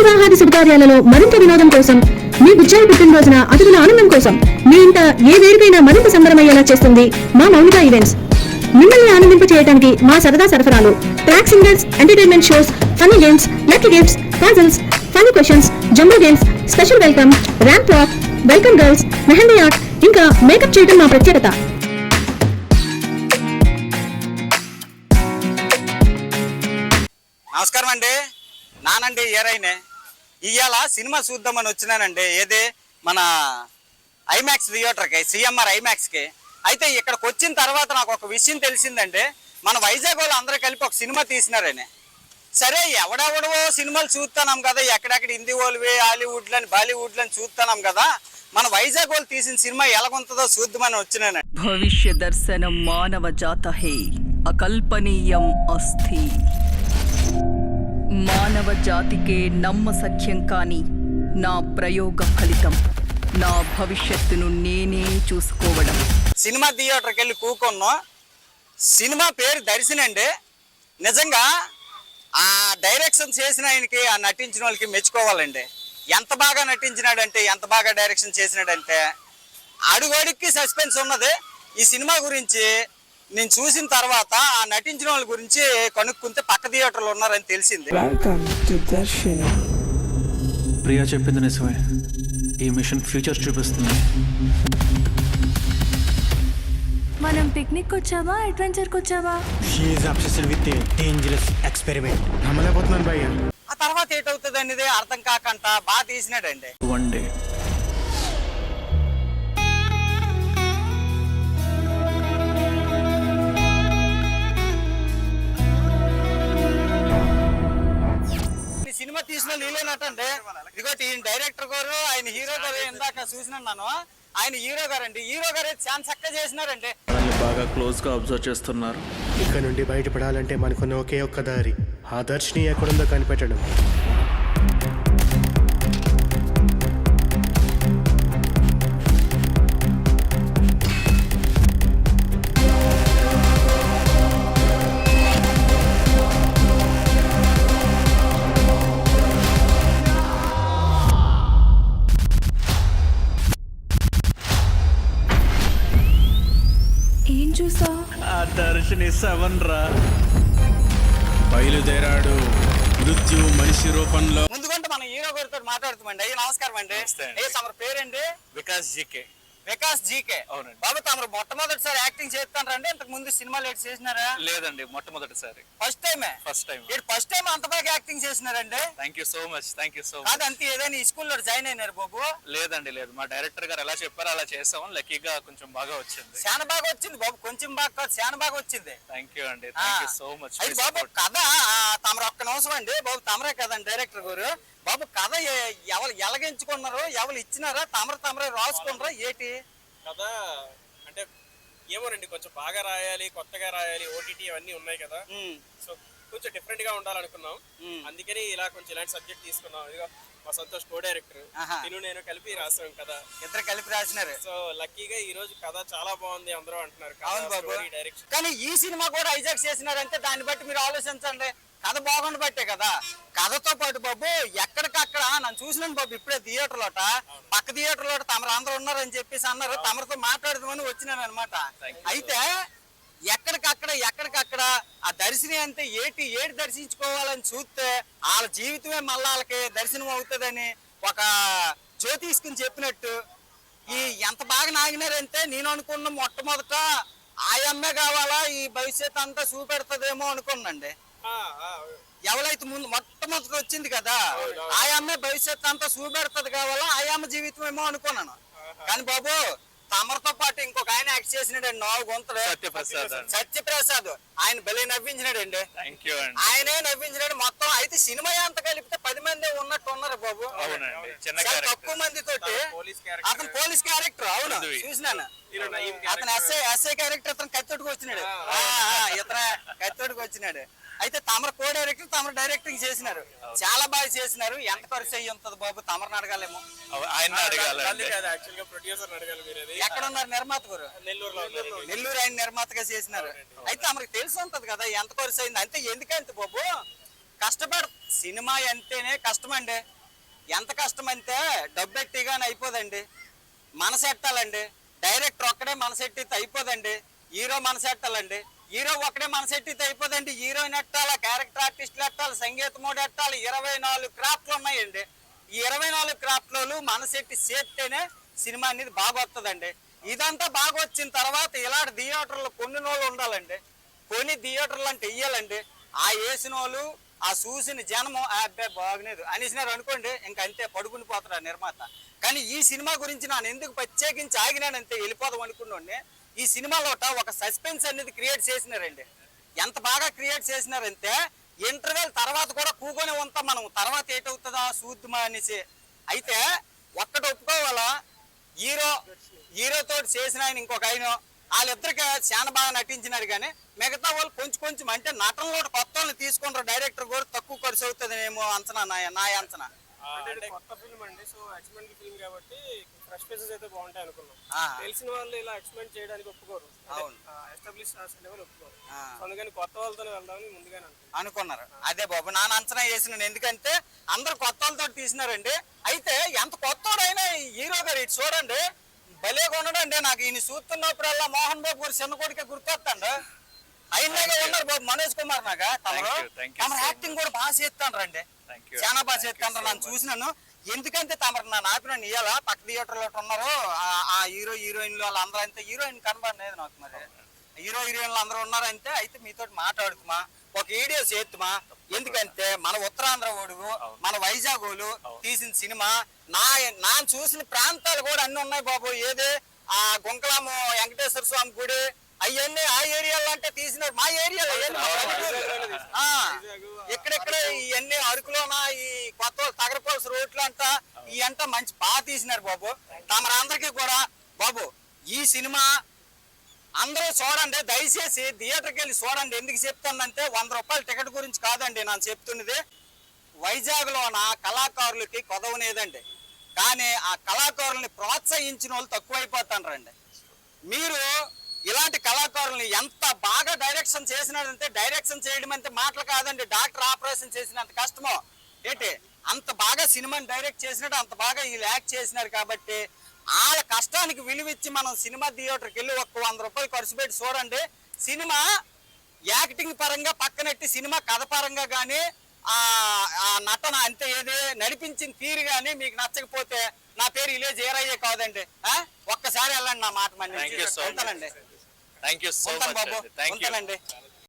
వివాహాది శుభకార్యాలలో మరింత వినోదం కోసం మీ బుజ్జాయి పుట్టినరోజున అతిథుల ఆనందం కోసం మీ ఇంట ఏ వేడుకైనా మరింత సంబరమయ్యేలా చేస్తుంది మా మౌనిక ఈవెంట్స్ మిమ్మల్ని ఆనందింప చేయడానికి మా సరదా సరఫరాలు track singers entertainment shows funny games lucky gifts puzzles funny questions jumbo games special welcome ramp walk welcome girls mehndi art ఇంకా మేకప్ చేయడం మా ప్రత్యేకత. నమస్కారం అండి నానండి ఏరైనే ఇవాళ సినిమా చూద్దామని వచ్చినానండి. ఏది? మన ఐమాక్స్ థియేటర్కి సిఎంఆర్ ఐమాక్స్కి. అయితే ఇక్కడికి వచ్చిన తర్వాత నాకు ఒక విషయం తెలిసిందంటే మన వైజాగ్ వాళ్ళు అందరూ కలిపి ఒక సినిమా తీసినారని. సరే ఎవడెవడవో సినిమాలు చూస్తున్నాం కదా. ఎక్కడెక్కడ హిందీ వాళ్ళవి హాలీవుడ్లని బాలీవుడ్లని చూస్తున్నాం కదా. మన వైజాగ్ వాళ్ళు తీసిన సినిమా ఎలాగుంటుందో చూద్దామని వచ్చినానండి. భవిష్య దర్శనం మానవ జాతహే అకల్పనీయం అస్థి. మానవ జాతికే నమ్మసఖ్యం కాని నా ప్రయోగ ఫలితం నా భవిష్యత్తును నేనే చూసుకోవడం. సినిమా థియేటర్కి వెళ్ళి కూకున్నాం. సినిమా పేరు దర్శనండి నిజంగా ఆ డైరెక్షన్ చేసిన ఆయనకి ఆ నటించిన వాళ్ళకి మెచ్చుకోవాలండి. ఎంత బాగా నటించినాడంటే ఎంత బాగా డైరెక్షన్ చేసినాడంటే అడుగడుక్కి సస్పెన్స్ ఉన్నది. ఈ సినిమా గురించి నేను చూసిన తర్వాత ఆ నటించిన వాళ్ళ గురించి కనుక్కుంటే పక్క థియేటర్లో ఉన్నారని తెలిసింది. ప్రియా చెప్పింది నిజమే. ఈ మిషన్ ఫ్యూచర్ చూపిస్తుంది. మనం పిక్నిక్ వచ్చావా అడ్వెంచర్కి వచ్చావా she's obsessed with dangerous experiment నమ్మలేకపోతున్నాను భయ్య ఆ తర్వాత ఏటవుతుంది అనేది అర్థం కాకంట బాగా తీసినాడండి. వన్ డే తీసిన నీలేనటండి ఇదిగోటి ఈయన డైరెక్టర్ గారు ఆయన హీరో గారు ఇందాక చూసినాను ఆయన హీరో గారు అండి హీరో గారు చాలా చక్కగా చేసినారండి. మనల్ని బాగా క్లోజ్గా అబ్జర్వ్ చేస్తున్నారు. ఇక్కడ నుండి బయటపడాలంటే మనకున్న ఒకే ఒక్క దారి. ఆ దర్శిని ఎక్కడుందో కనిపెట్టడం. ఏం చూసా? ఆ దర్శని సెవెన్ రా. బయలుదేరాడు మృత్యు మనిషి రూపంలో. ముందుకుంటే మన హీరో గారితో మాట్లాడుతామండి అయ్యి నమస్కారం అండి. ఏ తమరి పేరండి వికాస్ జీకే. వికాస్ జీకే. అవునండి. బాబు తమరు మొట్టమొదటిసారి యాక్టింగ్ చేస్తానండి ఇంతకు ముందు సినిమాలు ఎట్ చేసినారా? లేదండి మొట్టమొదటిసారి. ఫస్ట్ టైమే? ఫస్ట్ టైం ఇటు ఫస్ట్ టైం అంత బాగా acting చేసినారండి. Thank you so much thank you so much కాదు అంతే ఏదైనా ఈ స్కూల్లో జాయిన్ అయినారు బాబు? లేదండి లేదు. మా డైరెక్టర్ గారు ఎలా చెప్పారో అలా చేసాం లక్కీగా కొంచెం బాగా వచ్చింది. చాలా బాగా వచ్చింది బాబు కొంచెం బాగా కాదు చాలా బాగా వచ్చింది. థ్యాంక్ యూ అండి. థ్యాంక్ యూ సో మచ్ అది బాబు కథ తమరు ఒక్క నిమిషం అండి. బాబు తమరే కదండి డైరెక్టర్ గారు. బాబు కథ ఎవరు ఎలాగెంచుకున్నారు ఎవరు ఇచ్చినారా తమరు తమరే రాసుకున్నారా ఏంటి? కథ అంటే ఏమోనండి కొంచెం బాగా రాయాలి కొత్తగా రాయాలి ఓటీటీ అవన్నీ ఉన్నాయి కదా. సో కొంచెం డిఫరెంట్గా ఉండాలనుకున్నాం. అందుకని ఇలా కొంచెం ఇలాంటి సబ్జెక్ట్ తీసుకున్నాం. ఇదిగో మా సంతోష్ కో డైరెక్టర్. నేను నేను కలిపి రాసాం కదా. ఇద్దరు కలిపి రాసినారు. సో లక్కీగా ఈ రోజు కథ చాలా బాగుంది అందరూ అంటున్నారు. అవును బాబు. డైరెక్షన్ కానీ ఈ సినిమా కూడా హైజాక్ చేసినారంటే దాన్ని బట్టి మీరు ఆలోచించండి. కథ బాగుండి బట్టే కదా. కథతో పాటు బాబు ఎక్కడికక్కడ నన్ను చూసినాను బాబు ఇప్పుడే థియేటర్ లోట. పక్క థియేటర్ లోట తమరు అందరూ ఉన్నారని చెప్పేసి అన్నారు. తమరితో మాట్లాడదామని వచ్చినాను అనమాట అయితే ఎక్కడికక్కడ ఎక్కడికక్కడ ఆ దర్శనం అంటే ఏటి ఏటి దర్శించుకోవాలని చూస్తే వాళ్ళ జీవితమే మళ్ళీ వాళ్ళకి దర్శనం అవుతుందని ఒక జ్యోతిష్కుని చెప్పినట్టు ఈ ఎంత బాగా నాగినారంటే నేను అనుకున్న మొట్టమొదట ఆయమ్మే కావాలా ఈ భవిష్యత్ అంతా చూపెడుతుందేమో అనుకున్నాండి. ఎవరైతే ముందు మొట్టమొదటి వచ్చింది కదా ఆయమ్మే భవిష్యత్ అంతా చూపెడుతుంది కావాలా ఆయమ్మ జీవితం ఏమో అనుకున్నాను. కానీ బాబు తమరితో పాటు ఇంకొక ఆయన యాక్ట్ చేసినాడండి నాలుగు గొంతులు. సత్యప్రసాద్. సత్యప్రసాద్. ఆయన బలి నవ్వించినాడండి. యూ అండి. ఆయనే నవ్వించినాడు. మొత్తం అయితే సినిమా ఎంత కలిపితే పది మంది ఉన్నట్టు ఉన్నారు బాబు. అవునండి చిన్న చాలా క్యారెక్టర్ తక్కువ మంది తోటి పోలీస్ క్యారెక్టర్ అతను పోలీస్ క్యారెక్టర్ అవును. చూసినాను. అతను ఎస్ఐ ఎస్ఐ క్యారెక్టర్ అతను కత్తోటికి వచ్చినాడు. ఆ, ఆ, ఇతను కత్తోటికి వచ్చినాడు. అయితే తమరు కో డైరెక్టర్ తమరు డైరెక్టింగ్ చేసినారు. చాలా బాగా చేసినారు. ఎంత ఖర్చు అయ్యి ఉంటుంది బాబు తమరిని అడగాలేమో. ఆయన ఎక్కడ ఉన్నారు నిర్మాత గారు. నెల్లూరు. ఆయన నిర్మాతగా చేసినారు. అయితే తమరికి తెలిసి ఉంటది కదా ఎంత ఖర్చు అయింది. అంతే ఎందుకంత బాబు? కష్టపడ సినిమా అంటేనే కష్టం అండి ఎంత కష్టం అంటే డబ్బెట్టిగానే అయిపోదండి. మనసెట్టాలండి. డైరెక్టర్ ఒక్కడే మనసెట్టితే అయిపోదండి. హీరో మనసెట్టాలండి. హీరో ఒకటే మన సెట్టితో అయిపోదండి. హీరోయిన్ ఎట్టాలి క్యారెక్టర్ ఆర్టిస్టులు ఎట్టాలి సంగీతముడు ఎట్టాలి ఇరవై నాలుగు క్రాఫ్ట్లు ఉన్నాయండి. ఈ ఇరవై నాలుగు క్రాఫ్ట్లు మనసెట్టి చేస్తేనే సినిమా అనేది బాగా వస్తుందండి. ఇదంతా బాగా వచ్చిన తర్వాత ఇలాంటి థియేటర్లు కొన్ని నోళ్ళు ఉండాలండి. కొన్ని థియేటర్లు అంటే వెయ్యాలండి ఆ వేసిన వాళ్ళు ఆ చూసిన జనము ఆ అబ్బాయి బాగలేదు. అనేసినారు అనుకోండి ఇంకా అంతే పడుకుని పోతారు ఆ నిర్మాత. కానీ ఈ సినిమా గురించి నేను ఎందుకు ప్రత్యేకించి ఆగినానంతే వెళ్ళిపోదాం అనుకున్నాండి ఈ సినిమాలో ఒక సస్పెన్స్ అనేది క్రియేట్ చేసినారండి. ఎంత బాగా క్రియేట్ చేసినారంటే ఇంటర్వెల్ తర్వాత కూడా కూకొని ఉంటాం మనం. తర్వాత ఏటవుతుందా చూద్దుమా అనేసి. అయితే ఒక్కటి ఒప్పుకోవాల? హీరో హీరో తోటి చేసిన ఆయన ఇంకొక ఆయన వాళ్ళిద్దరికి చాలా బాగా నటించినారు కానీ మిగతా వాళ్ళు కొంచెం కొంచెం అంటే నటనలో కొత్త వాళ్ళని తీసుకుంటారు. డైరెక్టర్ కూడా తక్కువ ఖర్చు అవుతుందేమో అంచనా నా నా అంచనా. కొత్త ఫిల్మ్ అండి. సో ఎక్స్పెరిమెంటల్ ఫిల్మ్ కాబట్టి ఫ్రెష్ ఫేసెస్ అయితే బాగుంటాయి అనుకున్నాం. తెలిసిన వాళ్ళు ఇలా ఎక్స్పెరిమెంట్ చేయడానికి ఒప్పుకోరు. ఎస్టాబ్లిష్ లెవెల్ ఒప్పుకోరు. అందుకని కొత్త వాళ్ళతోనే వెళ్దామని ముందుగానే అనుకున్నాం. అనుకున్నారు. అదే బాబు నాన్న అంచనా వేసినాను ఎందుకంటే అందరు కొత్త వాళ్ళతో తీసినారండి. అయితే ఎంత కొత్తోడైనా హీరో గారు ఇటు చూడండి. భలే కొనడండి నాకు ఈయన చూస్తున్నప్పుడల్లా మోహన్ బాబు గారు చిన్న కొడుకే గుర్తొస్తాడు. బాబు మనోజ్ కుమార్ నాగా తమరు. తమరు యాక్టింగ్ కూడా బాగా చేస్తాను రండి. చాలా బాగా చేస్తాను నన్ను. చూసినాను. ఎందుకంటే తమరు నా నాపిన ఇయ్యాల? పక్క థియేటర్లో ఉన్నారు. ఆ- హీరో హీరోయిన్లు వాళ్ళందరూ అంతే. హీరోయిన్ కనబడలేదు నాకు మరి. హీరో హీరోయిన్లు అందరూ ఉన్నారంటే అయితే మీతో మాట్లాడుతుమా ఒక వీడియో చేస్తుమా? ఎందుకంటే మన ఉత్తరాంధ్ర ఓడుగు మన వైజాగ్ ఓలు తీసిన సినిమా నా నా చూసిన ప్రాంతాలు కూడా అన్ని ఉన్నాయి బాబు. ఏది? ఆ గుంకలాము వెంకటేశ్వర స్వామి గుడి అవన్నీ ఆ ఏరియాలో అంటే తీసినారు. మా ఏరియాలో ఇక్కడిక్కడ ఇవన్నీ అరకులోన ఈ కొత్త తగరపోల్స్ రోడ్లు అంట ఈ అంతా మంచి బాగా తీసినారు బాబు. తమరందరికీ కూడా బాబు ఈ సినిమా అందరూ చూడండి దయచేసి థియేటర్కి వెళ్ళి చూడండి ఎందుకు చెప్తానంటే వంద రూపాయల టికెట్ గురించి కాదండి నేను చెప్తున్నది. వైజాగ్లోన కళాకారులకి కొదవనేదండి కానీ ఆ కళాకారుల్ని ప్రోత్సహించిన వాళ్ళు తక్కువైపోతారండి మీరు ఇలాంటి కళాకారుల్ని ఎంత బాగా డైరెక్షన్ చేసినాడంటే డైరెక్షన్ చేయడం అంటే మాటలు కాదండి. డాక్టర్ ఆపరేషన్ చేసినంత కష్టమో. ఏంటి? అంత బాగా సినిమాని డైరెక్ట్ చేసినట్టు అంత బాగా వీళ్ళు యాక్ట్ చేసినారు కాబట్టి వాళ్ళ కష్టానికి విలువిచ్చి మనం సినిమా థియేటర్కి వెళ్ళి ఒక వంద రూపాయలు ఖర్చు పెట్టి చూడండి. సినిమా యాక్టింగ్ పరంగా పక్కనెట్టి సినిమా కథ పరంగా కానీ ఆ ఆ నటన అంతే ఏది నడిపించిన తీరు కానీ మీకు నచ్చకపోతే నా పేరు ఇలే జేరయ్యే కాదండి? ఒక్కసారి వెళ్ళండి నా మాట much. ఉంటానండి thank you so much thank you ఉంటానండి.